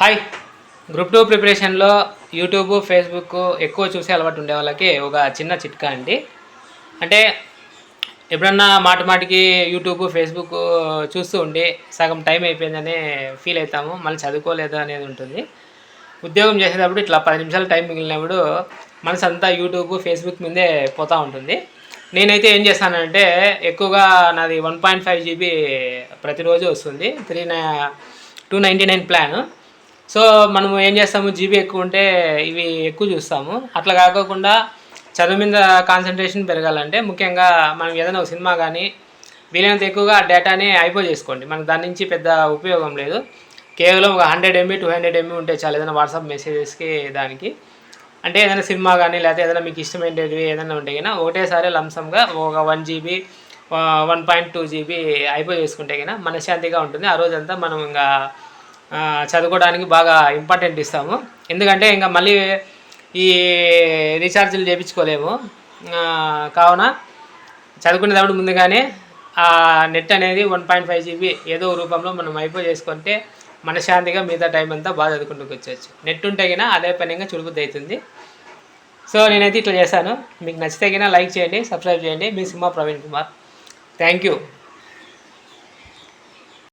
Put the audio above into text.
Hi group two ప్రిపరేషన్లో YouTube Facebook ఎక్కువ చూసే అలవాటు ఉండే వాళ్ళకి ఒక చిన్న చిట్కా అండి. అంటే ఎప్పుడన్నా మాట మాటికి యూట్యూబ్ ఫేస్బుక్ చూస్తూ ఉండి సగం టైం అయిపోయిందనే ఫీల్ అవుతాము మళ్ళీ చదువుకోలేదు అనేది ఉంటుంది. ఉద్యోగం చేసేటప్పుడు ఇట్లా పది నిమిషాలు టైం మిగిలినప్పుడు మనసు అంతా యూట్యూబ్ ఫేస్బుక్ మీదే పోతూ ఉంటుంది. నేనైతే ఏం చేస్తానంటే ఎక్కువగా నాది వన్ పాయింట్ ఫైవ్ జీబీ ప్రతిరోజు వస్తుంది. Three two ninety nine plan. So మనము ఏం చేస్తాము? జీబీ ఎక్కువ ఉంటే ఇవి ఎక్కువ చూస్తాము. అట్లా కాకోకుండా చదువు మీద కాన్సన్ట్రేషన్ పెరగాలంటే ముఖ్యంగా మనం ఏదైనా ఒక సినిమా కానీ వీలైనంత ఎక్కువగా ఆ డేటాని అయిపో చేసుకోండి. మనకు దాని నుంచి పెద్ద ఉపయోగం లేదు. కేవలం ఒక hundred MB two hundred MB ఉంటే చాలు ఏదైనా వాట్సాప్ మెసేజెస్కి దానికి. అంటే ఏదైనా సినిమా కానీ లేకపోతే ఏదైనా మీకు ఇష్టమైనవి ఏదైనా ఉంటే కన్నా ఒకటేసారి లంసంగా ఒక one GB one point two GB అయిపోయి చేసుకుంటే కన్నా మనశ్శాంతిగా ఉంటుంది. ఆ రోజంతా మనం ఇంకా చదువుకోవడానికి బాగా ఇంపార్టెంట్ ఇస్తాము. ఎందుకంటే ఇంకా మళ్ళీ ఈ రీఛార్జీలు చేయించుకోలేము కావున చదువుకునేటప్పుడు ముందుగానే ఆ నెట్ అనేది వన్ పాయింట్ ఫైవ్ జీబీ ఏదో రూపంలో మనం అయిపోయి చేసుకుంటే మనశ్శాంతిగా మిగతా టైం అంతా బాగా చదువుకుంటూ వచ్చేయచ్చు. నెట్ ఉంటే గినా అదే పనిగా చురుకుద్ది అవుతుంది సో నేనైతే ఇట్లా చేశాను. మీకు నచ్చితే గినా లైక్ చేయండి సబ్స్క్రైబ్ చేయండి. మీ సింహ ప్రవీణ్ కుమార్. Thank you